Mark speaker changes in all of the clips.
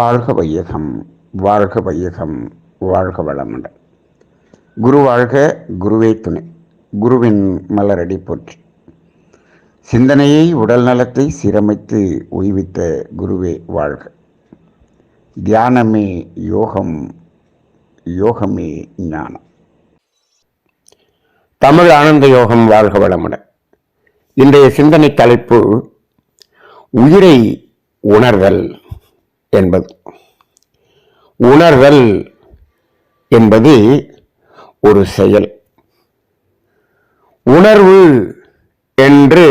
Speaker 1: வாழ்க வையகம் வாழ்க வையகம் வாழ்க வளமுடன். குரு வாழ்க குருவே துணை. குருவின் மலரடி போற்றி. சிந்தனையை உடல் நலத்தை சீரமைத்து உய்வித்த குருவே வாழ்க. தியானமே யோகம் யோகமே ஞானம். தமிழ் ஆனந்த யோகம் வாழ்க வளமுடன். இன்றைய சிந்தனை தலைப்பு உயிரை உணர்தல். என்பது. உணர்தல் என்பது ஒரு செயல். உணர்வு என்று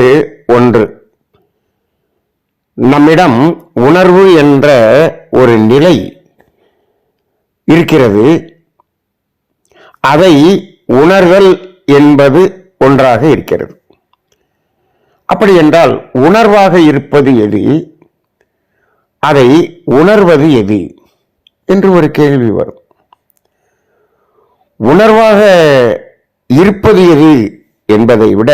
Speaker 1: ஒன்று. நம்மிடம் உணர்வு என்ற ஒரு நிலை இருக்கிறது. அதை உணர்தல் என்பது ஒன்றாக இருக்கிறது. அப்படி என்றால் உணர்வாக இருப்பது எது? அதை உணர்வது எது என்று ஒரு கேள்வி வரும். உணர்வாக இருப்பது எது என்பதை விட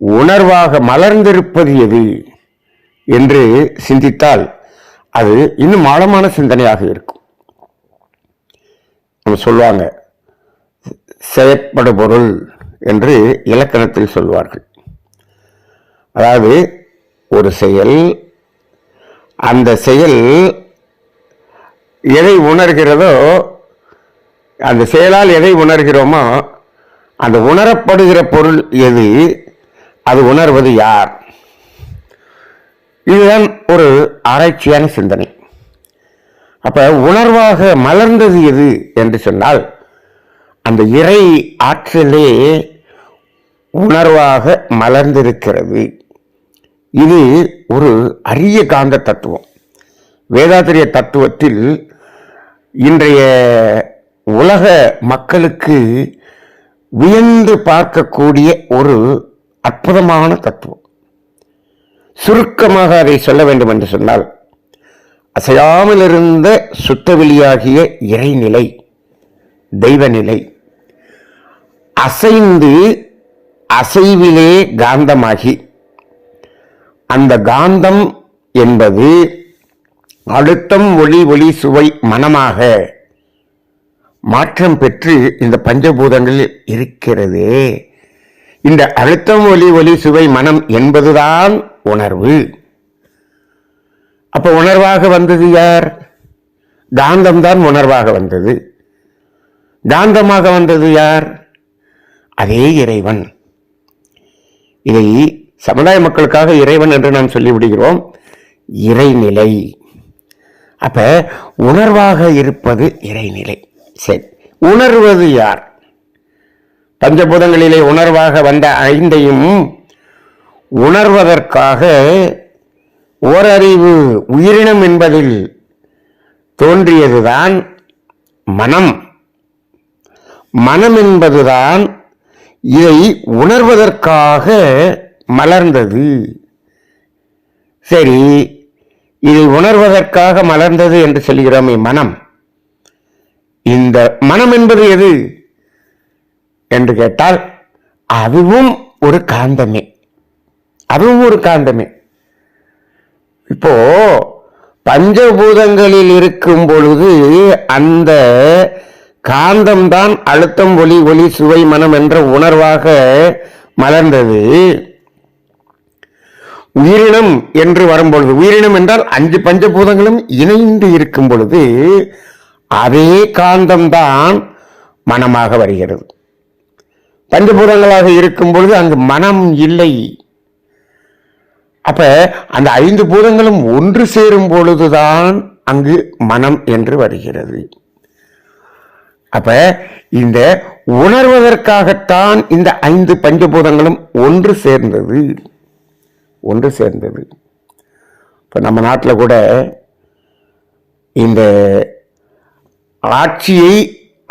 Speaker 1: உணர்வாக மலர்ந்திருப்பது எது என்று சிந்தித்தால் அது இன்னும் ஆழமான சிந்தனையாக இருக்கும். நம்ம சொல்லுவாங்க செயற்படு பொருள் என்று இலக்கணத்தில் சொல்வார்கள். அதாவது ஒரு செயல் அந்த செயல் எதை உணர்கிறதோ அந்த செயலால் எதை உணர்கிறோமோ அந்த உணரப்படுகிற பொருள் எது அது உணர்வது யார்? இதுதான் ஒரு ஆராய்ச்சியான சிந்தனை. அப்போ உணர்வாக மலர்ந்தது எது என்று சொன்னால் அந்த இறை ஆற்றலே உணர்வாக மலர்ந்திருக்கிறது. இது ஒரு அரிய காந்த தத்துவம். வேதாத்திரிய தத்துவத்தில் இன்றைய உலக மக்களுக்கு வியந்து பார்க்கக்கூடிய ஒரு அற்புதமான தத்துவம். சுருக்கமாக அதை சொல்ல வேண்டும் என்று சொன்னால் அசையாமல் இருந்த சுத்தவெளியாகிய இறைநிலை தெய்வநிலை அசைந்து அசைவிலே காந்தமாகி அந்த காந்தம் என்பது அழுத்தம் ஒளி ஒளி சுவை மனமாக மாற்றம் பெற்று இந்த பஞ்சபூதங்களில் இருக்கிறதே. இந்த அழுத்தம் ஒளி ஒளி சுவை மனம் என்பதுதான் உணர்வு. அப்ப உணர்வாக வந்தது யார்? காந்தம்தான் உணர்வாக வந்தது. காந்தமாக வந்தது யார்? அதே இறைவன். இதை சமுதாய மக்களுக்காக இறைவன் என்று நாம் சொல்லிவிடுகிறோம். இறைநிலை. அப்ப உணர்வாக இருப்பது இறைநிலை. சரி உணர்வது யார்? பஞ்சபூதங்களிலே உணர்வாக வந்த ஐந்தையும் உணர்வதற்காக ஓரறிவு உயிரினம் என்பதில் தோன்றியதுதான் மனம். மனம் என்பதுதான் இதை உணர்வதற்காக மலர்ந்தது. சரி இதை உணர்வதற்காக மலர்ந்தது என்று சொல்கிறோமே மனம். இந்த மனம் என்பது எது என்று கேட்டால் அதுவும் ஒரு காந்தமே. அதுவும் ஒரு காந்தமே. இப்போ பஞ்சபூதங்களில் இருக்கும் பொழுது அந்த காந்தம்தான் அழுத்தம் ஒளி ஒளி சுவை மனம் என்ற உணர்வாக மலர்ந்தது. உயிரினம் என்று வரும்பொழுது உயிரினம் என்றால் அஞ்சு பஞ்சபூதங்களும் இணைந்து இருக்கும் பொழுது அதே காந்தம்தான் மனமாக வருகிறது. பஞ்சபூதங்களாக இருக்கும் பொழுது அங்கு மனம் இல்லை. அப்ப அந்த ஐந்து பூதங்களும் ஒன்று சேரும் பொழுதுதான் அங்கு மனம் என்று வருகிறது. அப்ப இந்த உணர்வதற்காகத்தான் இந்த ஐந்து பஞ்சபூதங்களும் ஒன்று சேர்ந்தது. ஒன்று சேர்ந்தது. இப்போ நம்ம நாட்டில் கூட இந்த ஆட்சியை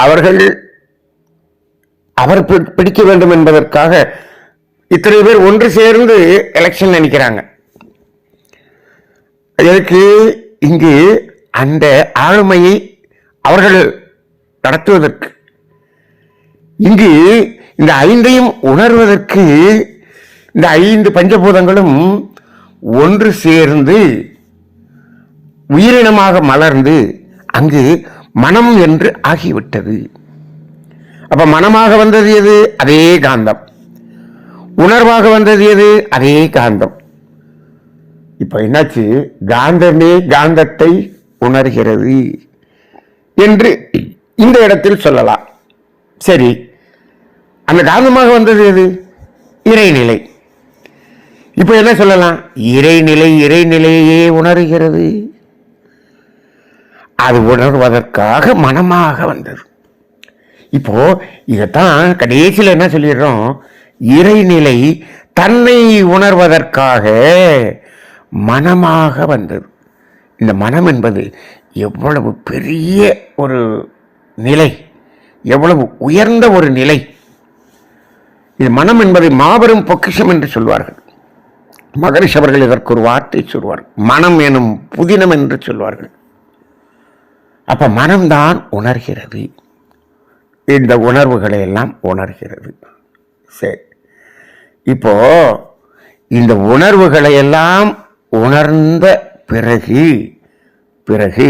Speaker 1: அவர்கள் அவர் பிடிக்க வேண்டும் என்பதற்காக இத்தனை பேர் ஒன்று சேர்ந்து எலெக்ஷன் நினைக்கிறாங்க. இதற்கு இங்கு அந்த ஆளுமையை அவர்கள் நடத்துவதற்கு. இங்கு இந்த ஐந்தையும் உணர்வதற்கு இந்த ஐந்து பஞ்சபூதங்களும் ஒன்று சேர்ந்து உயிரினமாக மலர்ந்து அங்கு மனம் என்று ஆகிவிட்டது. அப்ப மனமாக வந்தது எது? அதே காந்தம். உணர்வாக வந்தது எது? அதே காந்தம். இப்ப என்னாச்சு? காந்தமே காந்தத்தை உணர்கிறது என்று இந்த இடத்தில் சொல்லலாம். சரி. அந்த காந்தமாக வந்தது எது? இறைநிலை. இப்போ என்ன சொல்லலாம்? இறைநிலை இறைநிலையே உணர்கிறது. அது உணர்வதற்காக மனமாக வந்தது. இப்போ இதைத்தான் கடைசியில் என்ன சொல்லிடுறோம்? இறைநிலை தன்னை உணர்வதற்காக மனமாக வந்தது. இந்த மனம் என்பது எவ்வளவு பெரிய ஒரு நிலை எவ்வளவு உயர்ந்த ஒரு நிலை. இது மனம் என்பதை மாபெரும் பொக்கிஷம் என்று சொல்வார்கள். மகரிஷ் அவர்கள் இதற்கு ஒரு வார்த்தை சொல்வார் மனம் எனும் புதினம் என்று சொல்வார்கள். அப்ப மனம்தான் உணர்கிறது. இந்த உணர்வுகளை எல்லாம் உணர்கிறது. சரி. இப்போ இந்த உணர்வுகளை எல்லாம் உணர்ந்த பிறகு பிறகு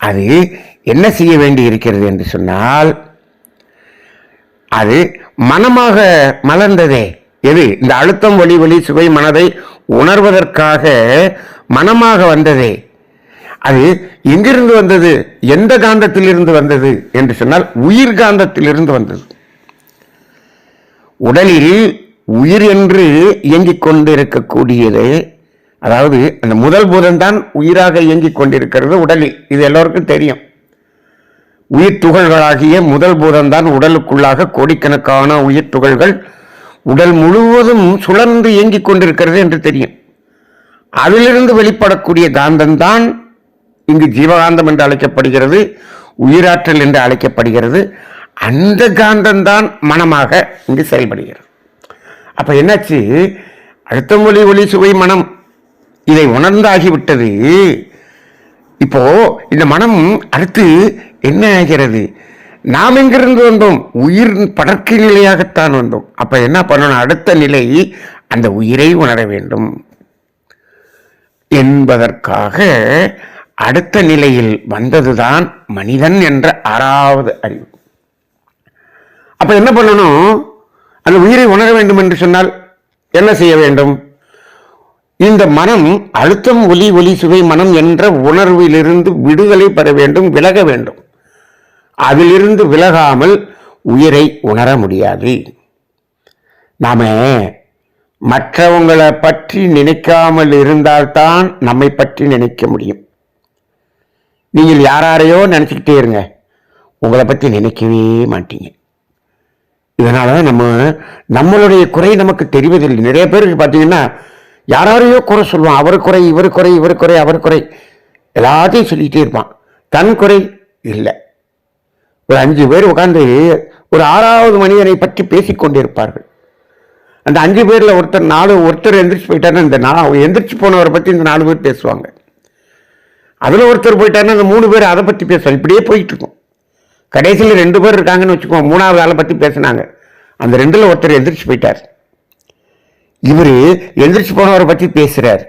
Speaker 1: அது என்ன செய்ய வேண்டி இருக்கிறது என்று சொன்னால் அது மனமாக மலர்ந்ததே. எது? இந்த அழுத்தம் ஒளி ஒளி சுவை மனதை உணர்வதற்காக மனமாக வந்ததே. அது எங்கிருந்து வந்தது? எந்த காந்தத்திலிருந்து வந்தது? என்று சொன்னால் உயிர் காந்தத்திலிருந்து வந்தது. உடலில் உயிர் என்று இயங்கிக் கொண்டிருக்கக்கூடியது அதாவது அந்த முதல் பூதம்தான் உயிராக இயங்கிக் கொண்டிருக்கிறது உடலில். இது எல்லோருக்கும் தெரியும். உயிர் துகள்களாகிய முதல் பூதம்தான் உடலுக்குள்ளாக கோடிக்கணக்கான உயிர் துகள்கள் உடல் முழுவதும் சுழன்று இயங்கிக் கொண்டிருக்கிறது என்று தெரியும். அதிலிருந்து வெளிப்படக்கூடிய காந்தம்தான் இங்கு ஜீவகாந்தம் என்று அழைக்கப்படுகிறது உயிராற்றல் என்று அழைக்கப்படுகிறது. அந்த காந்தம்தான் மனமாக இங்கு செயல்படுகிறது. அப்போ என்னாச்சு? அழுத்தம் ஒளி ஒளி சுவை மனம் இதை உணர்ந்தாகிவிட்டது. இப்போ இந்த மனம் அடுத்து என்ன ஆகிறது? நாம் எங்கிருந்து வந்தோம்? உயிர் படர்க்கை நிலையாகத்தான் வந்தோம். அப்போ என்ன பண்ணணும்? அடுத்த நிலை அந்த உயிரை உணர வேண்டும். என்பதற்காக அடுத்த நிலையில் வந்ததுதான் மனிதன் என்ற ஆறாவது அறிவு. அப்போ என்ன பண்ணணும்? அந்த உயிரை உணர வேண்டும் என்று சொன்னால் என்ன செய்ய வேண்டும்? இந்த மனம் அழுத்தம் ஒலி ஒலி சுவை மனம் என்ற உணர்விலிருந்து விடுதலை பெற வேண்டும் விலக வேண்டும். அதிலிருந்து விலகாமல் உயிரை உணர முடியாது. நாம மற்றவங்களை பற்றி நினைக்காமல் இருந்தால்தான் நம்மை பற்றி நினைக்க முடியும். நீங்கள் யாரையோ நினச்சிக்கிட்டே இருங்க. உங்களை பற்றி நினைக்கவே மாட்டீங்க. இதனால தான் நம்ம நம்மளுடைய குறை நமக்கு தெரிவதில்லை. நிறைய பேருக்கு பார்த்தீங்கன்னா யாராரையோ குறை சொல்லுவான். அவர் குறை இவர் குறை இவர் குறை அவர் குறை. எல்லாத்தையும் சொல்லிக்கிட்டே இருப்பான். தன் குறை இல்லை. ஒரு அஞ்சு பேர் உட்காந்து ஒரு ஆறாவது மனிதனை பற்றி பேசிக்கொண்டிருப்பார்கள் அந்த அஞ்சு பேரில் ஒருத்தர் நாலு ஒருத்தர் எந்திரிச்சு போயிட்டாருன்னா இந்த நா எந்திரிச்சு போனவரை பற்றி இந்த நாலு பேர் பேசுவாங்க. அதில் ஒருத்தர் போயிட்டாருன்னா அந்த மூணு பேர் அதை பற்றி பேசுவாங்க. இப்படியே போயிட்டுருக்கும். கடைசியில் ரெண்டு பேர் இருக்காங்கன்னு வச்சுக்கோங்க மூணாவது ஆளை பற்றி பேசுனாங்க. அந்த ரெண்டில் ஒருத்தர் எந்திரிச்சு போயிட்டார். இவர் எந்திரிச்சு போனவரை பற்றி பேசுகிறார்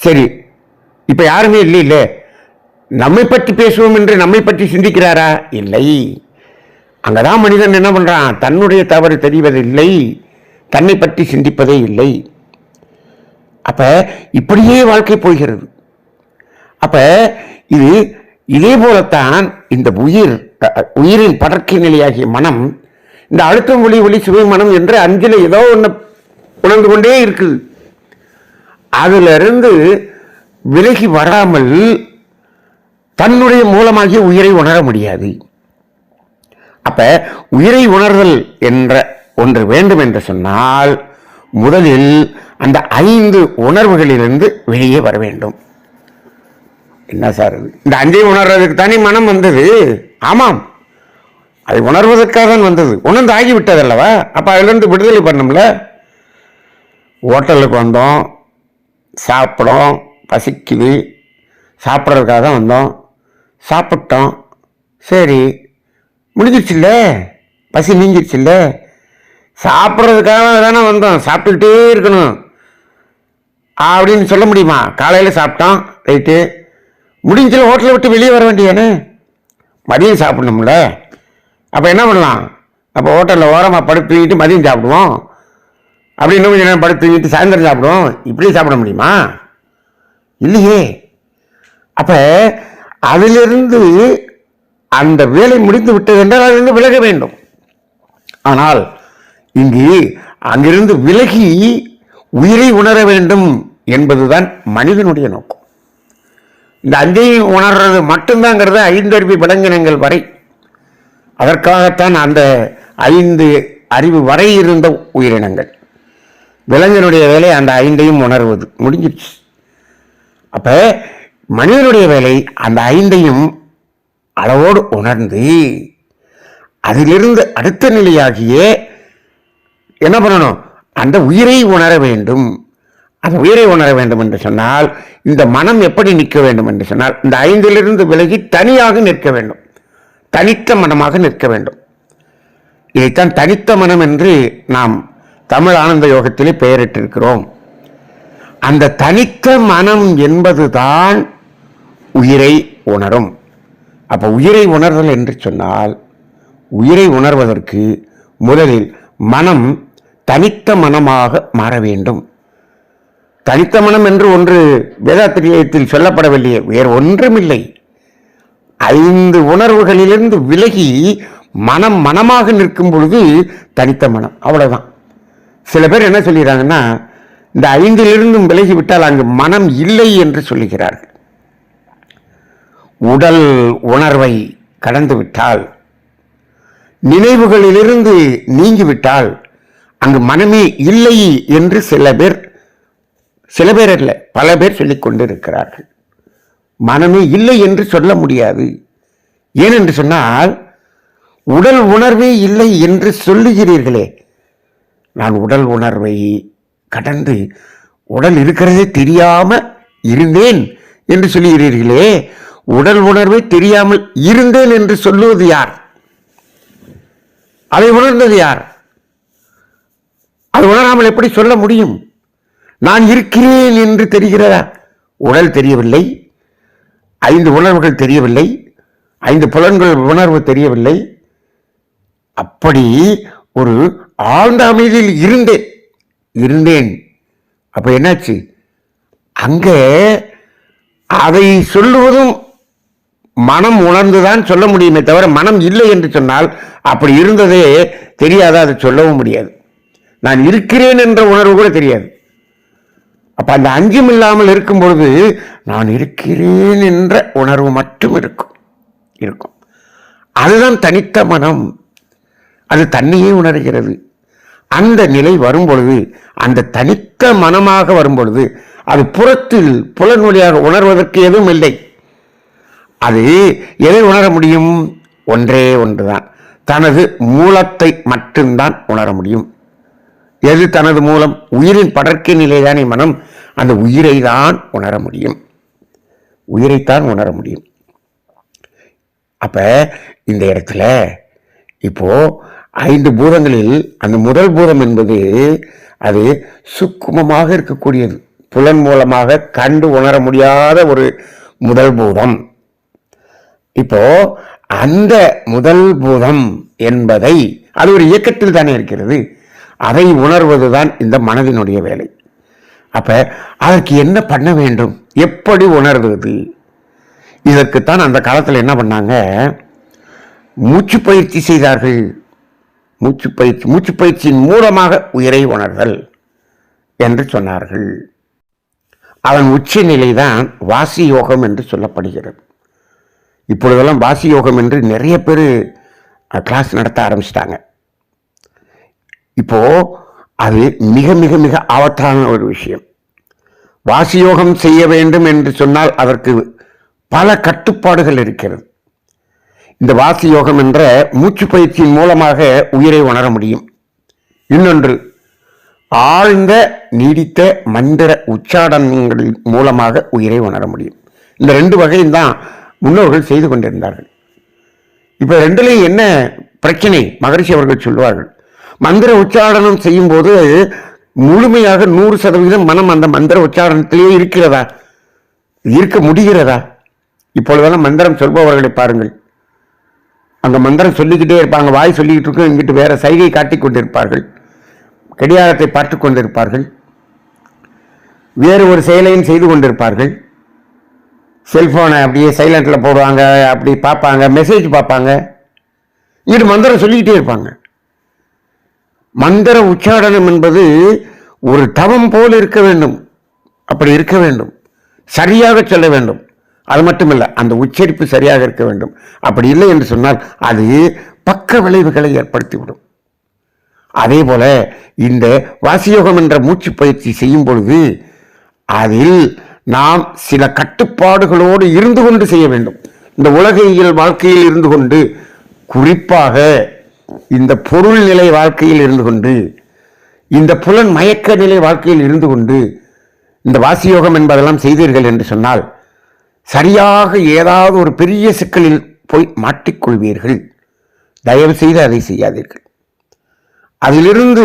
Speaker 1: சரி இப்போ யாருமே இல்லை இல்லை நம்மை பற்றி பேசுவோம் என்று நம்மை பற்றி சிந்திக்கிறாரா? இல்லை. அங்கதான் மனிதன் என்ன பண்றான்? தன்னுடைய தவறு தெரிவதில்லை. தன்னை பற்றி சிந்திப்பதே இல்லை. அப்ப இப்படியே வாழ்க்கை போகிறது. அப்ப இது இதே போலத்தான் இந்த உயிர் உயிரின் படர்க்கை நிலையாகிய மனம் இந்த அழுத்தம் ஒளி ஒளி சுவை மனம் என்று அஞ்சில் ஏதோ ஒன்று உணர்ந்து கொண்டே இருக்குது. அதுல இருந்து விலகி வராமல் தன்னுடைய மூலமாகிய உயிரை உணர முடியாது. அப்ப உயிரை உணர்தல் என்ற ஒன்று வேண்டும் என்று சொன்னால் முதலில் அந்த ஐந்து உணர்வுகளிலிருந்து வெளியே வர வேண்டும். என்ன சார் இது? இந்த அஞ்சை உணர்றதுக்கு தானே மனம் வந்தது? ஆமாம். அதை உணர்வதற்காக தான் வந்தது. உணர்ந்து ஆகிவிட்டது அல்லவா? அப்போ அதிலிருந்து விடுதலை பண்ணோம்ல? ஹோட்டலுக்கு வந்தோம் சாப்பிடும் பசிக்குது சாப்பிட்றதுக்காக தான் வந்தோம். சாப்பிட்டோம். சரி முடிஞ்சிருச்சுல்ல? பசி நீங்கிருச்சுல்ல? சாப்பிட்றதுக்காக தானே வந்தோம். சாப்பிட்டுக்கிட்டே இருக்கணும். அப்படின்னு சொல்ல முடியுமா? காலையில் சாப்பிட்டோம். ரைட்டு. முடிஞ்சில் ஹோட்டலை விட்டு வெளியே வர வேண்டியானே மதியம் சாப்பிடணும்ல. அப்போ என்ன பண்ணலாம்? அப்போ ஹோட்டலில் ஓரமாக படுத்து தூங்கிட்டு மதியம் சாப்பிடுவோம். அப்படி இன்னும் கொஞ்சம் நேரம் படுத்து தூங்கிட்டு சாயந்தரம் சாப்பிடுவோம். இப்படி சாப்பிட முடியுமா? இல்லையே. அப்போ அதிலிருந்து அந்த வேலை முடிந்து விட்டது என்றால் அதிலிருந்து விலக வேண்டும். ஆனால் இங்கு அங்கிருந்து விலகி உயிரை உணர வேண்டும் என்பதுதான் மனிதனுடைய நோக்கம். இந்த அஞ்சையும் உணர்றது மட்டும்தாங்கிறது ஐந்தறிவு விலங்கினங்கள் வரை. அதற்காகத்தான் அந்த ஐந்து அறிவு வரை இருந்த உயிரினங்கள். விலங்கினுடைய வேலை அந்த ஐந்தையும் உணர்வது. முடிஞ்சிருச்சு அப்போ மனிதனுடைய வேலை அந்த ஐந்தையும் அளவோடு உணர்ந்து அதிலிருந்து அடுத்த நிலையாகிய என்ன பண்ணணும்? அந்த உயிரை உணர வேண்டும். அந்த உயிரை உணர வேண்டும் என்று சொன்னால் இந்த மனம் எப்படி நிற்க வேண்டும் என்று சொன்னால் இந்த ஐந்திலிருந்து விலகி தனியாக நிற்க வேண்டும். தனித்த மனமாக நிற்க வேண்டும். இதைத்தான் தனித்த மனம் என்று நாம் தமிழ் ஆனந்த யோகத்திலே பெயரிட்டிருக்கிறோம். அந்த தனித்த மனம் என்பதுதான் உயிரை உணரும். அப்போ உயிரை உணர்தல் என்று சொன்னால் உயிரை உணர்வதற்கு முதலில் மனம் தனித்த மனமாக மாற வேண்டும். தனித்த மனம் என்று ஒன்று வேதாத்திரியத்தில் சொல்லப்படவில்லையே வேறு ஒன்றுமில்லை. ஐந்து உணர்வுகளிலிருந்து விலகி மனம் மனமாக நிற்கும் பொழுது தனித்த மனம் அவ்வளோதான் சில பேர் என்ன சொல்லிடுறாங்கன்னா இந்த ஐந்திலிருந்தும் விலகிவிட்டால் அங்கு மனம் இல்லை என்று சொல்லுகிறார்கள். உடல் உணர்வை கடந்து விட்டால் நினைவுகளிலிருந்து நீங்கிவிட்டால் அங்கு மனமே இல்லை என்று சில பேர் சில பேர் அல்ல பல பேர் சொல்லிக்கொண்டிருக்கிறார்கள் மனமே இல்லை என்று சொல்ல முடியாது. ஏனென்று சொன்னால் உடல் உணர்வே இல்லை என்று சொல்லுகிறீர்களே. நான் உடல் உணர்வை கடந்து உடல் இருக்கிறதே தெரியாம இருந்தேன் என்று சொல்லுகிறீர்களே. உடல் உணர்வை தெரியாமல் இருந்தேன் என்று சொல்லுவது யார்? அதை உணர்ந்தது யார்? அது உணராமல் எப்படி சொல்ல முடியும்? நான் இருக்கிறேன் என்று தெரிகிறதா? உடல் தெரியவில்லை. ஐந்து உணர்வுகள் தெரியவில்லை. ஐந்து புலன்கள் உணர்வு தெரியவில்லை. அப்படி ஒரு ஆழ்ந்த அமைதியில் இருந்தேன். இருந்தேன். அப்ப என்னாச்சு? அங்கே அதை சொல்லுவதும் மனம் உணர்ந்துதான் சொல்ல முடியுமே தவிர மனம் இல்லை என்று சொன்னால் அப்படி இருந்ததே தெரியாதா அதை சொல்லவும் முடியாது. நான் இருக்கிறேன் என்ற உணர்வு கூட தெரியாது. அப்போ அந்த அஞ்சும் இல்லாமல் இருக்கும் பொழுது நான் இருக்கிறேன் என்ற உணர்வு மட்டும் இருக்கும். இருக்கும். அதுதான் தனித்த மனம். அது தன்னையே உணர்கிறது. அந்த நிலை வரும் பொழுது அந்த தனித்த மனமாக வரும் பொழுது அது புறத்தில் புலன் வழியாக உணர்வதற்கு எதுவும் இல்லை. அது எதை உணர முடியும்? ஒன்றே ஒன்றுதான். தனது மூலத்தை மட்டும்தான் உணர முடியும். எது தனது மூலம்? உயிரின் படற்கை நிலைதானே மனம். அந்த உயிரை தான் உணர முடியும். உயிரைத்தான் உணர முடியும். அப்போ இந்த இடத்துல இப்போ ஐந்து பூதங்களில் அந்த முதல் பூதம் என்பது அது சுக்குமமாக இருக்கக்கூடியது. புலன் மூலமாக கண்டு உணர முடியாத ஒரு முதல் பூதம். இப்போ அந்த முதல் பூதம் என்பதை அது ஒரு இயக்கத்தில் தானே இருக்கிறது. அதை உணர்வதுதான் இந்த மனதினுடைய வேலை. அப்ப அதற்கு என்ன பண்ண வேண்டும்? எப்படி உணர்வது? இதற்குத்தான் அந்த காலத்தில் என்ன பண்ணாங்க? மூச்சு பயிற்சி செய்தார்கள். மூச்சு பயிற்சி மூச்சு பயிற்சியின் மூலமாக உயிரை உணர்தல் என்று சொன்னார்கள். அதன் உச்ச நிலைதான் வாசி யோகம் என்று சொல்லப்படுகிறது. இப்பொழுதெல்லாம் வாசி யோகம் என்று நிறைய பேர் கிளாஸ் நடத்த ஆரம்பிச்சிட்டாங்க. இப்போ அது மிக மிக மிக ஆபத்தான ஒரு விஷயம். வாசியோகம் செய்ய வேண்டும் என்று சொன்னால் அதற்கு பல கட்டுப்பாடுகள் இருக்கிறது. இந்த வாசி யோகம் என்ற மூச்சு பயிற்சியின் மூலமாக உயிரை உணர முடியும். இன்னொன்று ஆழ்ந்த நீடித்த மந்திர உச்சாடனங்களின் மூலமாக உயிரை உணர முடியும். இந்த ரெண்டு வகையும் தான் முன்னோர்கள் செய்து கொண்டிருந்தார்கள். இப்போ ரெண்டுலேயும் என்ன பிரச்சனை? மகரிஷி அவர்கள் சொல்வார்கள். மந்திர உச்சாரணம் செய்யும்போது முழுமையாக நூறு சதவீதம் மனம் அந்த மந்திர உச்சாரணத்திலேயே இருக்கிறதா? இருக்க முடிகிறதா? இப்பொழுதெல்லாம் மந்திரம் சொல்பவர்களை பாருங்கள். அங்கே மந்திரம் சொல்லிக்கிட்டே இருப்பாங்க. வாய் சொல்லிக்கிட்டு இருக்கும். இங்கிட்டு வேற சைகை காட்டி கொண்டிருப்பார்கள். கடிகாரத்தை பார்த்து கொண்டிருப்பார்கள். வேறு ஒரு செயலையும் செய்து கொண்டிருப்பார்கள். செல்ஃபோனை அப்படியே சைலண்ட்டில் போடுவாங்க அப்படி பார்ப்பாங்க மெசேஜ் பார்ப்பாங்க. இது மந்திரம் சொல்லிக்கிட்டே இருப்பாங்க. மந்திர உச்சாடனம் என்பது ஒரு தவம் போல் இருக்க வேண்டும். அப்படி இருக்க வேண்டும். சரியாக சொல்ல வேண்டும். அது மட்டுமல்ல அந்த உச்சரிப்பு சரியாக இருக்க வேண்டும். அப்படி இல்லை என்று சொன்னால் அது பக்க விளைவுகளை ஏற்படுத்திவிடும். அதே போல இந்த வாசியோகம் என்ற மூச்சு பயிற்சி செய்யும் பொழுது அதில் நாம் சில கட்டுப்பாடுகளோடு இருந்து கொண்டு செய்ய வேண்டும். இந்த உலகியல் வாழ்க்கையில் இருந்து கொண்டு குறிப்பாக இந்த பொருள் நிலை வாழ்க்கையில் இருந்து கொண்டு இந்த புலன் மயக்க நிலை வாழ்க்கையில் இருந்து கொண்டு இந்த வாசியோகம் என்பதெல்லாம் செய்தீர்கள் என்று சொன்னால் சரியாக ஏதாவது ஒரு பெரிய சிக்கலில் போய் மாட்டிக்கொள்வீர்கள். தயவு செய்து அதை செய்யாதீர்கள். அதிலிருந்து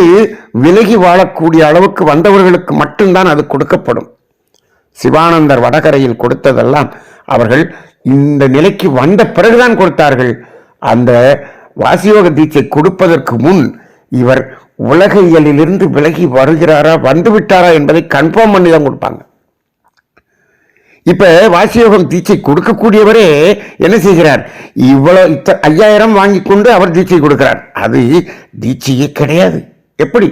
Speaker 1: விலகி வாழக்கூடிய அளவுக்கு வந்தவர்களுக்கு மட்டும்தான் அது கொடுக்கப்படும். சிவானந்தர் வடகரையில் கொடுத்ததெல்லாம் அவர்கள் இந்த நிலைக்கு வந்த பிறகுதான் கொடுத்தார்கள். அந்த வாசியோக தீட்சை கொடுப்பதற்கு முன் இவர் உலக இயலிலிருந்து விலகி வருகிறாரா வந்து விட்டாரா என்பதை கன்ஃபார்ம் பண்ணி தான் கொடுப்பாங்க. இப்ப வாசியோகம் தீட்சை கொடுக்கக்கூடியவரே என்ன செய்கிறார்? இவ்வளவு இத்த ஐயாயிரம் வாங்கி கொண்டு அவர் தீட்சை கொடுக்கிறார். அது தீட்சையே கிடையாது. எப்படி?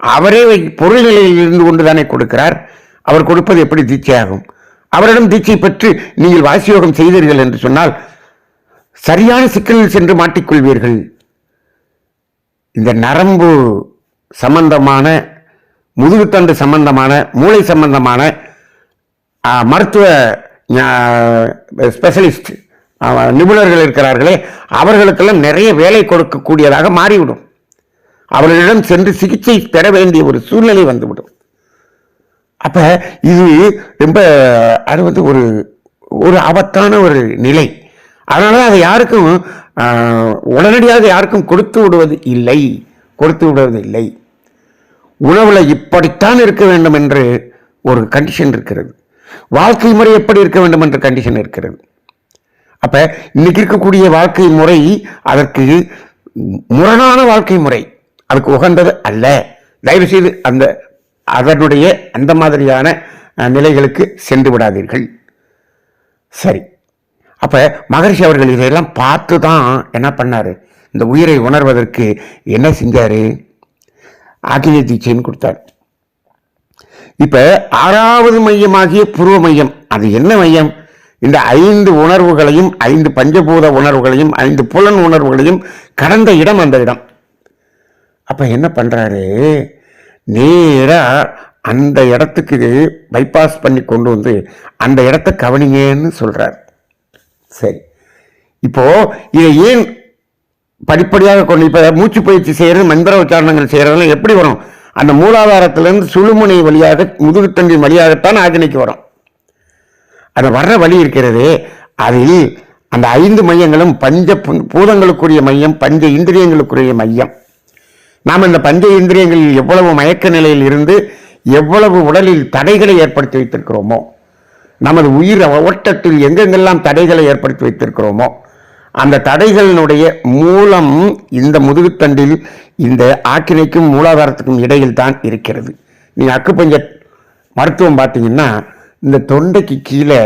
Speaker 1: அவரே பொருள் நிலையில் இருந்து கொண்டு தானே கொடுக்கிறார். அவர் கொடுப்பது எப்படி தீட்சையாகும்? அவரிடம் தீட்சை பெற்று நீங்கள் வாசியோகம் செய்தீர்கள் என்று சொன்னால் சரியான சிக்கலில் சென்று மாட்டிக்கொள்வீர்கள். இந்த நரம்பு சம்பந்தமான முதுகுத்தண்டு சம்பந்தமான மூளை சம்பந்தமான மருத்துவ ஸ்பெஷலிஸ்ட் நிபுணர்கள் இருக்கிறார்களே அவர்களுக்கெல்லாம் நிறைய வேலை கொடுக்கக்கூடியதாக மாறிவிடும். அவர்களிடம் சென்று சிகிச்சை பெற வேண்டிய ஒரு சூழ்நிலை வந்துவிடும். அப்ப இது ரொம்ப அது வந்து ஒரு ஒரு ஆபத்தான ஒரு நிலை. அதனால அதை யாருக்கும் உடனடியாக யாருக்கும் கொடுத்து விடுவது இல்லை. கொடுத்து விடுவது இல்லை. உணவில் இப்படித்தான் இருக்க வேண்டும் என்று ஒரு கண்டிஷன் இருக்கிறது. வாழ்க்கை முறை எப்படி இருக்க வேண்டும் என்ற கண்டிஷன் இருக்கிறது. அப்போ இன்னைக்கு இருக்கக்கூடிய வாழ்க்கை முறை அதற்கு முரணான வாழ்க்கை முறை. அதுக்கு உகந்தது அல்ல. தயவு செய்து அந்த அதனுடைய அந்த மாதிரியான நிலைகளுக்கு சென்று விடாதீர்கள். சரி. அப்போ மகரிஷி அவர்கள் இதையெல்லாம் பார்த்து தான் என்ன பண்ணார்? இந்த உயிரை உணர்வதற்கு என்ன செஞ்சார்? ஆக்கினை தீட்சைன்னு கொடுத்தார். இப்போ ஆறாவது மையமாகிய பூர்வ மையம் அது என்ன மையம்? இந்த ஐந்து உணர்வுகளையும் ஐந்து பஞ்சபூத உணர்வுகளையும் ஐந்து புலன் உணர்வுகளையும் கடந்த இடம் அந்த இடம். அப்போ என்ன பண்ணுறாரு நேராக அந்த இடத்துக்கு பைபாஸ் பண்ணி கொண்டு வந்து அந்த இடத்த கவனிங்கன்னு சொல்கிறார் சரி. இப்போது இதை ஏன் படிப்படியாக கொண்டு இப்போ மூச்சு பயிற்சி செய்கிறது மந்திர உச்சாரணங்கள் செய்கிறதெல்லாம் எப்படி வரும்? அந்த மூலாதாரத்திலேருந்து சுழுமுனை வழியாக முதுகுத்தண்டின் வழியாகத்தான் ஆஜனைக்கு வரும். அது வர்ற வழி இருக்கிறது அதில் அந்த ஐந்து மையங்களும் பஞ்ச பூதங்களுக்குரிய மையம் பஞ்ச இந்திரியங்களுக்குரிய மையம். நாம் இந்த பஞ்ச இந்திரியங்களில் எவ்வளவு மயக்க நிலையில் இருந்து எவ்வளவு உடலில் தடைகளை ஏற்படுத்தி வைத்திருக்கிறோமோ நமது உயிர் ஓட்டத்தில் எங்கெங்கெல்லாம் தடைகளை ஏற்படுத்தி வைத்திருக்கிறோமோ அந்த தடைகளினுடைய மூலம் இந்த முதுகுத்தண்டில் இந்த ஆக்கினைக்கும் மூலாதாரத்துக்கும் இடையில் தான் இருக்கிறது. நீங்கள் அக்குப்பஞ்ச மருத்துவம் பார்த்தீங்கன்னா இந்த தொண்டைக்கு கீழே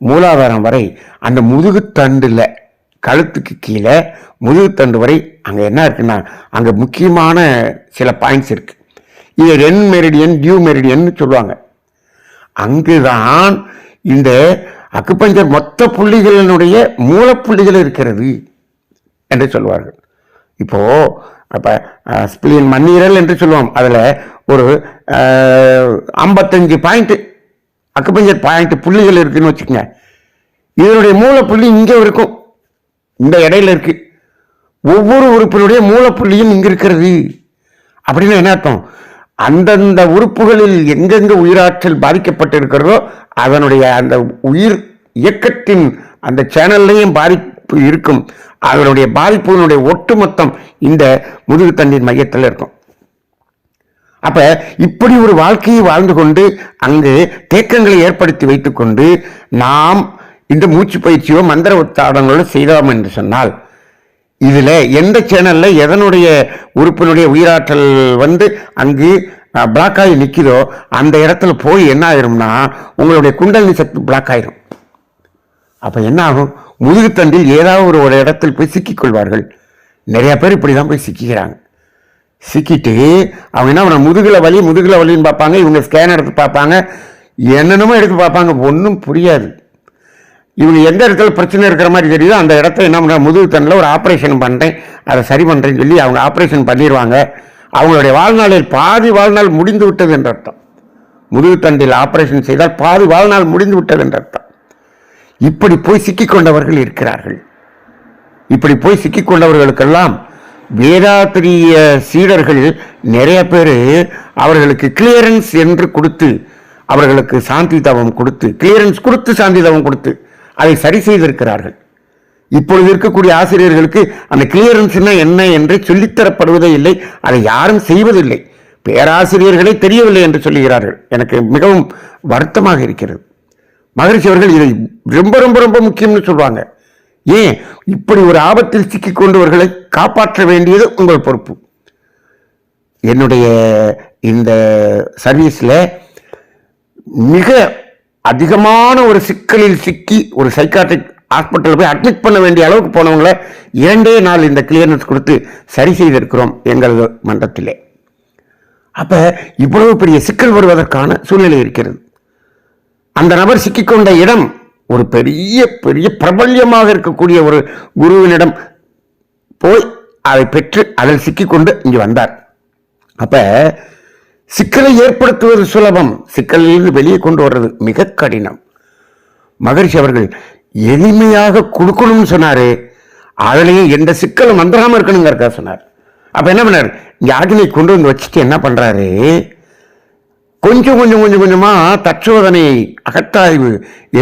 Speaker 1: மூலாதாரம் வரை அந்த முதுகுத்தண்டில் கழுத்துக்கு கீழே முதுகுத்தண்டு வரை அங்கே என்ன இருக்குன்னா அங்கே முக்கியமான சில பாயிண்ட்ஸ் இருக்கு. இது ரென் மெரிடியன் டியூ மெரிடியன்னு சொல்லுவாங்க. அங்குதான் இந்த அக்குப்பஞ்சர் மொத்த புள்ளிகளினுடைய மூலப்புள்ளிகள் இருக்கிறது என்று சொல்வார்கள். இப்போ அப்போ ஸ்பிளின் மண்ணீரல் என்று சொல்லுவோம். அதில் ஒரு ஐம்பத்தஞ்சு பாயிண்ட்டு அக்குப்பஞ்சர் பாயிண்ட் புள்ளிகள் இருக்குன்னு வச்சுக்கோங்க. இதனுடைய மூலப்புள்ளி இங்கே இருக்கும். இந்த இடையில இருக்கு. ஒவ்வொரு உறுப்பினுடைய மூலப்புள்ளியும் இங்க இருக்கிறது. அப்படின்னு என்ன அர்த்தம்? அந்தந்த உறுப்புகளில் எங்கெங்க உயிராற்றல் பாதிக்கப்பட்டிருக்கிறதோ அதனுடைய அந்த உயிர் இயக்கத்தின் அந்த சேனல்லையும் பாதிப்பு இருக்கும். அதனுடைய பாதிப்புகளுடைய ஒட்டுமொத்தம் இந்த முதுகு தண்ணீர் மையத்தில் இருக்கும். அப்ப இப்படி ஒரு வாழ்க்கையை வாழ்ந்து கொண்டு அங்கு தேக்கங்களை ஏற்படுத்தி வைத்துக்கொண்டு நாம் இந்த மூச்சு பயிற்சியோ மந்திர உத்தாடங்களோ செய்தோம் என்று சொன்னால் இதில் எந்த சேனலில் எதனுடைய உறுப்பினுடைய உயிராற்றல் வந்து அங்கு பிளாக் ஆகி நிற்கிதோ அந்த இடத்துல போய் என்ன ஆயிரும்னா உங்களுடைய குண்டலினி சக்தி பிளாக் ஆயிரும். அப்போ என்ன ஆகும்? முதுகுத்தண்டில் ஏதாவது ஒரு ஒரு இடத்தில் போய் சிக்கிக் கொள்வார்கள். பேர் பேர் இப்படிதான் போய் சிக்கிக்கிறாங்க. சிக்கிட்டு அவங்க என்ன பண்ண முதுகில் வலி முதுகில் வலின்னு பார்ப்பாங்க இவங்க ஸ்கேன் எடுத்து பார்ப்பாங்க என்னென்னமோ எடுத்து பார்ப்பாங்க ஒன்றும் புரியாது. இவங்க எந்த இடத்துல பிரச்சனை இருக்கிற மாதிரி தெரியுதோ அந்த இடத்த என்ன பண்ணுறாங்க முதுகு தண்டில் ஒரு ஆப்ரேஷன் பண்ணுறேன் அதை சரி பண்ணுறேன்னு சொல்லி அவங்க ஆப்ரேஷன் பண்ணிடுவாங்க அவங்களுடைய வாழ்நாளில் பாதி வாழ்நாள் முடிந்து விட்டது என்ற அர்த்தம். முதுகு தண்டில் ஆப்ரேஷன் செய்தால் பாதி வாழ்நாள் முடிந்து விட்டது என்ற அர்த்தம். இப்படி போய் சிக்கிக் கொண்டவர்கள் இருக்கிறார்கள். இப்படி போய் சிக்கிக்கொண்டவர்களுக்கெல்லாம் வேதாத்திரிய சீடர்கள் நிறைய பேர் அவர்களுக்கு கிளியரன்ஸ் என்று கொடுத்து அவர்களுக்கு சாந்தி தவம் கொடுத்து கிளியரன்ஸ் கொடுத்து சாந்தி தவம் கொடுத்து அதை சரி செய்திருக்கிறார்கள். இப்பொழுது இருக்கக்கூடிய ஆசிரியர்களுக்கு அந்த கிளியரன்ஸ்னா என்ன என்று சொல்லித்தரப்படுவதே இல்லை அதை யாரும் செய்வதில்லை. பேராசிரியர்களே தெரியவில்லை என்று சொல்லுகிறார்கள். எனக்கு மிகவும் வருத்தமாக இருக்கிறது. மகிழ்ச்சி அவர்கள் இதை ரொம்ப ரொம்ப ரொம்ப முக்கியம்னு சொல்வாங்க ஏன்? இப்படி ஒரு ஆபத்தில் சிக்கிக் கொண்டவர்களை காப்பாற்ற வேண்டியது உங்கள் பொறுப்பு. என்னுடைய இந்த சர்வீஸில் மிக அதிகமான ஒரு சிக்கலில் சிக்கி ஒரு சைக்காட்ரிக் ஹாஸ்பிட்டலில் போய் அட்மிட் பண்ண வேண்டிய அளவுக்கு போனவங்களை இரண்டே நாள் இந்த கிளியரன்ஸ் கொடுத்து சரி செய்திருக்கிறோம் எங்கள் மன்றத்திலே. அப்போ இவ்வளவு பெரிய சிக்கல் வருவதற்கான சூழ்நிலை இருக்கிறது. அந்த நபர் சிக்கிக்கொண்ட இடம் ஒரு பெரிய பெரிய பிரபல்யமாக இருக்கக்கூடிய ஒரு குருவினிடம் போய் அதை பெற்று அதில் சிக்கிக்கொண்டு இங்கே வந்தார். அப்போ சிக்கலை ஏற்படுத்துவது சுலபம். சிக்கலிலிருந்து வெளியே கொண்டு வர்றது மிக கடினம். மகரிஷி அவர்கள் எளிமையாக கொடுக்கணும்னு சொன்னார். அதுலேயும் எந்த சிக்கலும் வந்துடாமல் இருக்கணுங்கிறக்கா சொன்னார். அப்போ என்ன பண்ணார்? யாகினை கொண்டு வந்து வச்சுட்டு என்ன பண்ணுறாரு கொஞ்சம் கொஞ்சம் கொஞ்சம் கொஞ்சமாக தற்சோதனை அகத்தாய்வு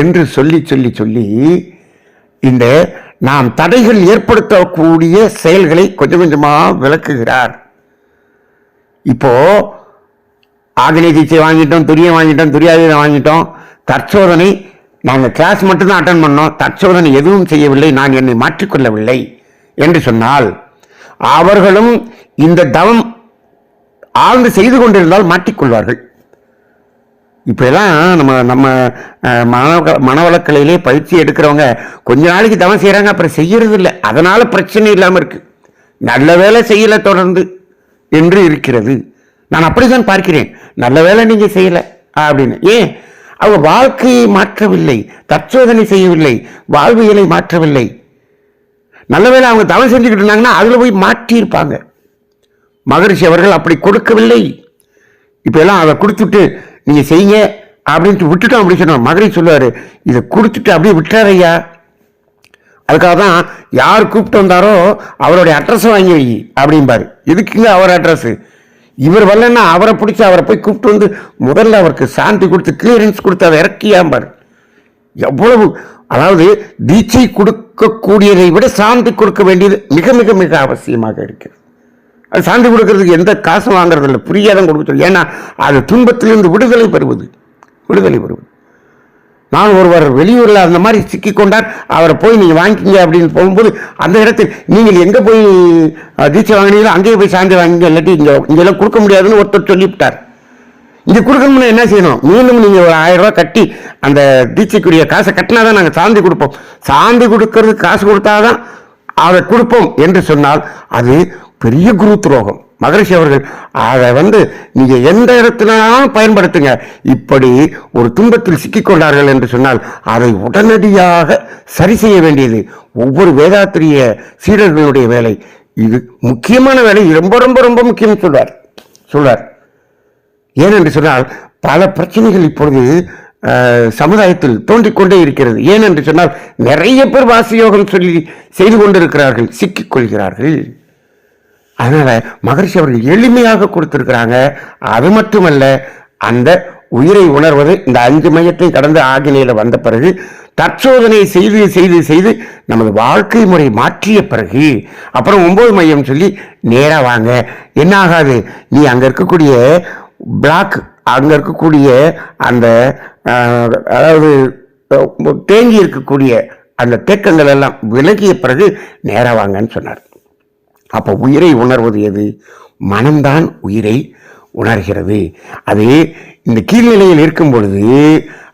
Speaker 1: என்று சொல்லி சொல்லி சொல்லி இந்த நாம் தடைகள் ஏற்படுத்தக்கூடிய செயல்களை கொஞ்சம் கொஞ்சமாக விளக்குகிறார். இப்போ ஆகினை சிகிச்சை வாங்கிட்டோம் துரியம் வாங்கிட்டோம் துரியாதீனம் வாங்கிட்டோம். தற்சோதனை நாங்கள் கிளாஸ் மட்டும்தான் அட்டன் பண்ணோம். தற்சோதனை எதுவும் செய்யவில்லை. நான் என்னை மாற்றிக்கொள்ளவில்லை என்று சொன்னால் அவர்களும் இந்த தவம் ஆழ்ந்து செய்து கொண்டிருந்தால் மாட்டிக்கொள்வார்கள் இப்பெல்லாம் நம்ம நம்ம மனவ மனவளக்கலையிலே பயிற்சி எடுக்கிறவங்க கொஞ்ச நாளைக்கு தவம் செய்கிறாங்க அப்புறம் செய்யறது இல்லை அதனால் பிரச்சனை இல்லாமல் இருக்கு. நல்ல வேலை செய்யலை தொடர்ந்து என்று இருக்கிறது. நான் அப்படித்தான் பார்க்கிறேன். நல்ல வேலை நீங்கள் செய்யல அப்படின்னு. ஏன்? அவங்க வாழ்க்கையை மாற்றவில்லை தற்சோதனை செய்யவில்லை வாழ்வியலை மாற்றவில்லை. நல்ல வேளை அவங்க தவறு செஞ்சுக்கிட்டு இருந்தாங்கன்னா அதில் போய் மாற்றியிருப்பாங்க மகரிஷி அவர்கள் அப்படி கொடுக்கவில்லை. இப்போ எல்லாம் அதை கொடுத்துட்டு நீங்க செய்யுங்க அப்படின்ட்டு விட்டுட்டோம் அப்படி சொன்னோம். மகரிஷி சொல்லுவார் இதை கொடுத்துட்டு அப்படியே விட்டார் ஐயா அதுக்காக தான் யார் கூப்பிட்டு வந்தாரோ அவருடைய அட்ரஸை வாங்கி வை அப்படிம்பாரு. இதுக்குங்க அவர் அட்ரஸ்ஸு இவர் வரலன்னா அவரை பிடிச்சி அவரை போய் கூப்பிட்டு வந்து முதல்ல அவருக்கு சாந்தி கொடுத்து கிளியரன்ஸ் கொடுத்து அதை இறக்கியாம்பார் எவ்வளவு அதாவது தீட்சை கொடுக்கக்கூடியதை விட சாந்தி கொடுக்க வேண்டியது மிக மிக மிக அவசியமாக இருக்கிறது. அது சாந்தி கொடுக்கறதுக்கு எந்த காசும் வாங்குறதில்ல. ஃப்ரீயாக தான் கொடுக்க சொல்லி. ஏன்னா அது துன்பத்திலிருந்து விடுதலை பெறுவது. விடுதலை பெறுவது. நான் ஒருவர் வெளியூரில் அந்த மாதிரி சிக்கிக்கொண்டார் அவரை போய் நீங்கள் வாங்கிக்கிங்க அப்படின்னு போகும்போது அந்த இடத்தில் நீங்கள் எங்கே போய் தீட்சை வாங்கினீங்களோ அங்கேயே போய் சாந்தி வாங்கிங்க இல்லாட்டி இங்கே இங்கெல்லாம் கொடுக்க முடியாதுன்னு ஒருத்தர் சொல்லிவிட்டார். இங்கே கொடுக்கணும்னா என்ன செய்யணும்? மீண்டும் நீங்கள் ஒரு ஆயிரம் கட்டி அந்த தீட்சைக்குரிய காசை கட்டினா தான் நாங்கள் சாந்தி கொடுப்போம். சாந்தி கொடுக்கறதுக்கு காசு கொடுத்தாதான் அதை கொடுப்போம் என்று சொன்னால் அது பெரிய குரு துரோகம் மகரிஷி அவர்கள் அதை வந்து நீங்கள் எந்த இடத்துலனாலும் பயன்படுத்துங்க. இப்படி ஒரு துன்பத்தில் சிக்கிக்கொண்டார்கள் என்று சொன்னால் அதை உடனடியாக சரி செய்ய வேண்டியது ஒவ்வொரு வேதாத்திரிய சீடர்களுடைய வேலை. இது முக்கியமான வேலை. ரொம்ப ரொம்ப ரொம்ப முக்கியம் சொல்வார். சொல்வார். ஏனென்று சொன்னால் பல பிரச்சனைகள் இப்பொழுது சமுதாயத்தில் தோன்றிக்கொண்டே இருக்கிறது. ஏனென்று சொன்னால் நிறைய பேர் வாசியோகம் சொல்லி செய்து கொண்டிருக்கிறார்கள் சிக்கிக் கொள்கிறார்கள். அதனால் மகர்ஷி அவர்கள் எளிமையாக கொடுத்துருக்குறாங்க. அது மட்டுமல்ல அந்த உயிரை உணர்வது இந்த அஞ்சு மையத்தை கடந்து ஆகினையில வந்த பிறகு தற்சோதனை செய்து செய்து செய்து நமது வாழ்க்கை முறை மாற்றிய பிறகு அப்புறம் ஒம்பது மையம் சொல்லி நேராக வாங்க. என்ன ஆகாது? நீ அங்கே இருக்கக்கூடிய பிளாக் அங்கே இருக்கக்கூடிய அந்த அதாவது தேங்கி இருக்கக்கூடிய அந்த தேக்கங்கள் எல்லாம் விலகிய பிறகு நேராக வாங்கன்னு சொன்னார். அப்போ உயிரை உணர்வது எது? மனம்தான் உயிரை உணர்கிறது. அது இந்த கீழ்நிலையில் இருக்கும் பொழுது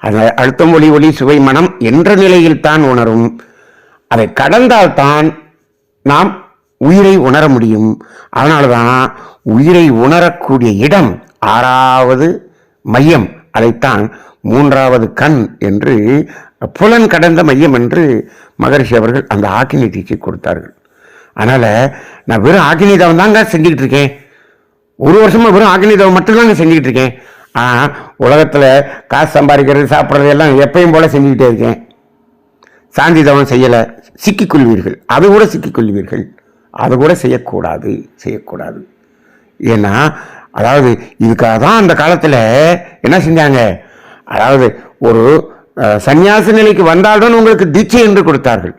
Speaker 1: அது அழுத்தம் ஒளி ஒளி சுவை மனம் என்ற நிலையில் தான் உணரும். அதை கடந்தால்தான் நாம் உயிரை உணர முடியும். அதனால தான் உயிரை உணரக்கூடிய இடம் ஆறாவது மையம். அதைத்தான் மூன்றாவது கண் என்று புலன் கடந்த மையம் என்று மகரிஷி அவர்கள் அந்த ஆக்கினி டீச்சை கொடுத்தார்கள். அதனால் நான் வெறும் ஆக்கினி தவம் தாங்க செஞ்சுக்கிட்டு இருக்கேன். ஒரு வருஷமாக வெறும் ஆக்கினி தவம் மட்டும்தாங்க செஞ்சுக்கிட்டு இருக்கேன். ஆனால் உலகத்தில் காசு சம்பாதிக்கிறது சாப்பிட்றது எல்லாம் எப்பயும் போல் செஞ்சுக்கிட்டே இருக்கேன். சாந்தி தவம் செய்யலை. சிக்கிக்கொள்வீர்கள் அது கூட சிக்கிக்கொள்வீர்கள் அது கூட செய்யக்கூடாது. செய்யக்கூடாது. ஏன்னா அதாவது இதுக்காக தான் அந்த காலத்தில் என்ன செஞ்சாங்க? அதாவது ஒரு சன்னியாச நிலைக்கு வந்தால்தான் உங்களுக்கு தீட்சை என்று கொடுத்தார்கள்.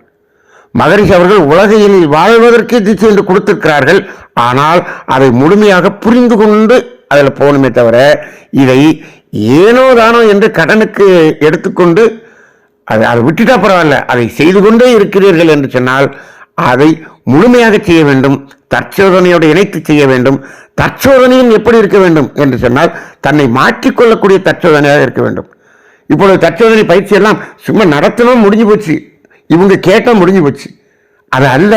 Speaker 1: மகரிஷி அவர்கள் உலகையில் வாழ்வதற்கே திசை என்று கொடுத்திருக்கிறார்கள். ஆனால் அதை முழுமையாக புரிந்து கொண்டு அதில் போகணுமே தவிர இதை ஏனோ தானோ என்று கடனுக்கு எடுத்துக்கொண்டு அதை அதை விட்டுட்டா பரவாயில்ல அதை செய்து கொண்டே இருக்கிறீர்கள் என்று சொன்னால் அதை முழுமையாக செய்ய வேண்டும் தற்சோதனையோடு இணைத்து செய்ய வேண்டும் தற்சோதனையும் எப்படி இருக்க வேண்டும் என்று சொன்னால் தன்னை மாற்றிக்கொள்ளக்கூடிய தற்சோதனையாக இருக்க வேண்டும். இப்பொழுது தற்சோதனை பயிற்சி எல்லாம் சும்மா நடத்தணும் முடிஞ்சு போச்சு. இவங்க கேட்டால் முடிஞ்சு போச்சு. அது அல்ல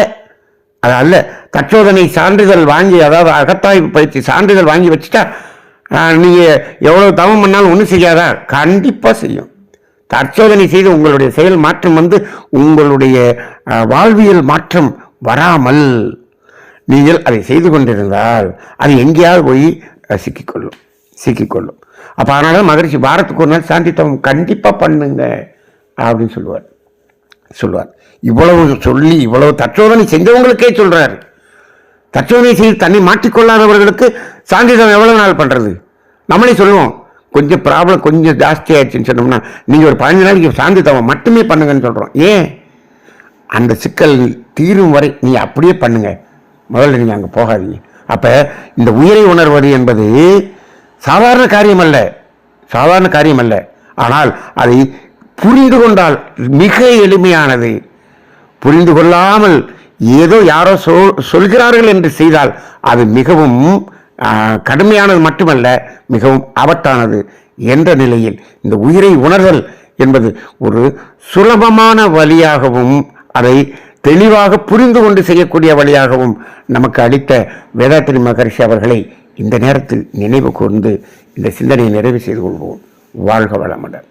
Speaker 1: அது அல்ல. தற்சோதனை சான்றிதழ் வாங்கி அதாவது அகத்தாய்வு பயிற்சி சான்றிதழ் வாங்கி வச்சுட்டா நீங்கள் எவ்வளோ தவம் பண்ணாலும் ஒன்றும் செய்யாதா? கண்டிப்பாக செய்யும். தற்சோதனை செய்து உங்களுடைய செயல் மாற்றம் வந்து உங்களுடைய வாழ்வியல் மாற்றம் வராமல் நீங்கள் அதை செய்து கொண்டிருந்தால் அது எங்கேயாவது போய் சிக்கிக்கொள்ளும் சிக்கிக்கொள்ளும். அப்போ அதனால மகரிஷி வாரத்துக்கு ஒரு நாள் சாந்தி தவம் கண்டிப்பாக பண்ணுங்க அப்படின்னு சொல்லுவார். சொல்லுவார் இவ்வளவு சொல்லி இவ்வளவு தற்சோதனை செஞ்சவங்களுக்கே சொல்கிறார் தற்சோதனை செய்து தன்னை மாற்றிக்கொள்ளாதவர்களுக்கு சாந்திதம் எவ்வளவு நாள் பண்ணுறது நம்மளே சொல்லுவோம் கொஞ்சம் ப்ராப்ளம் கொஞ்சம் ஜாஸ்தி ஆயிடுச்சுன்னு சொன்னோம்னா நீங்க ஒரு பதினஞ்சு நாளைக்கு சாந்தி தவம் மட்டுமே பண்ணுங்கன்னு சொல்கிறோம் ஏன்? அந்த சிக்கல் தீரும் வரை நீ அப்படியே பண்ணுங்க. முதல்ல நீங்கள் அங்கே போகாதீங்க. அப்ப இந்த உயிரை உணர்வது என்பது சாதாரண காரியம் அல்ல. சாதாரண காரியம் அல்ல. ஆனால் அதை புரிந்து கொண்டால் மிக எளிமையானது. புரிந்து கொள்ளாமல் ஏதோ யாரோ சொல் சொல்கிறார்கள் என்று செய்தால் அது மிகவும் கடுமையானது மட்டுமல்ல மிகவும் ஆபத்தானது என்ற நிலையில் இந்த உயிரை உணர்தல் என்பது ஒரு சுலபமான வழியாகவும் அதை தெளிவாக புரிந்து கொண்டு செய்யக்கூடிய வழியாகவும் நமக்கு அளித்த வேதாத்திரி மகரிஷி அவர்களை இந்த நேரத்தில் நினைவு கூர்ந்து இந்த சிந்தனையை நிறைவு செய்து கொள்வோம். வாழ்க வளமுடன்.